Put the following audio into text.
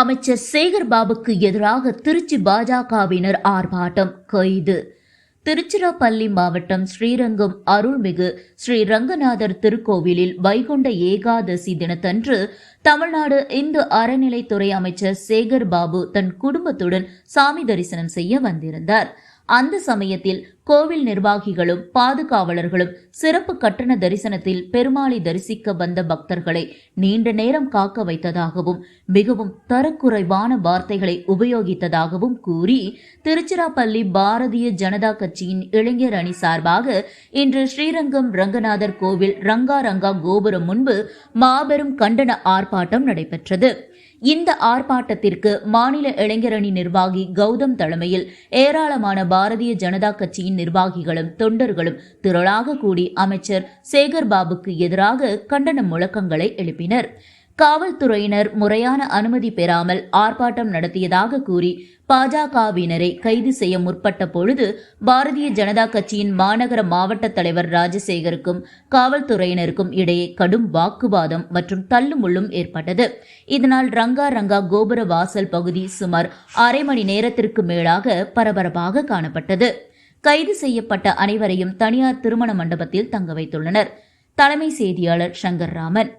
அமைச்சர் சேகர் பாபுக்கு எதிராக திருச்சி பாஜகவினர் ஆர்ப்பாட்டம் கைது. திருச்சிராப்பள்ளி மாவட்டம் ஸ்ரீரங்கம் அருள்மிகு ஸ்ரீ ரங்கநாதர் திருக்கோவிலில் வைகுண்ட ஏகாதசி தினத்தன்று தமிழ்நாடு இந்து அறநிலைத்துறை அமைச்சர் சேகர் பாபு தன் குடும்பத்துடன் சாமி தரிசனம் செய்ய வந்திருந்தார். அந்த சமயத்தில் கோவில் நிர்வாகிகளும் பாதுகாவலர்களும் சிறப்பு கட்டண தரிசனத்தில் பெருமாளை தரிசிக்க வந்த பக்தர்களை நீண்ட நேரம் காக்க வைத்ததாகவும் மிகவும் தரக்குறைவான வார்த்தைகளை உபயோகித்ததாகவும் கூறி திருச்சிராப்பள்ளி பாரதிய ஜனதா கட்சியின் இளைஞர் அணி சார்பாக இன்று ஸ்ரீரங்கம் ரங்கநாதர் கோவில் ரங்கா ரங்கா கோபுரம் முன்பு மாபெரும் கண்டன ஆர்ப்பாட்டம் நடைபெற்றது. இந்த ஆர்ப்பாட்டத்திற்கு மாநில இளைஞரணி நிர்வாகி கௌதம் தலைமையில் ஏராளமான பாரதிய ஜனதா கட்சியின் நிர்வாகிகளும் தொண்டர்களும் திரளாக கூடி அமைச்சர் சேகர் பாபுக்கு எதிராக கண்டன முழக்கங்களை எழுப்பினர். காவல்துறையினர் முறையான அனுமதி பெறாமல் ஆர்ப்பாட்டம் நடத்தியதாக கூறி பாஜகவினரை கைது செய்ய முற்பட்ட பொழுது பாரதிய ஜனதா கட்சியின் மாநகர மாவட்ட தலைவர் ராஜசேகருக்கும் காவல்துறையினருக்கும் இடையே கடும் வாக்குவாதம் மற்றும் தள்ளுமுள்ளும் ஏற்பட்டது. இதனால் ரங்கா ரங்கா கோபுர வாசல் பகுதி சுமார் அரை மணி நேரத்திற்கு மேலாக பரபரப்பாக காணப்பட்டது. கைது செய்யப்பட்ட அனைவரையும் தனியார் திருமண மண்டபத்தில் தங்க வைத்துள்ளனர். தலைமை செய்தியாளர் சங்கர் ராமன்.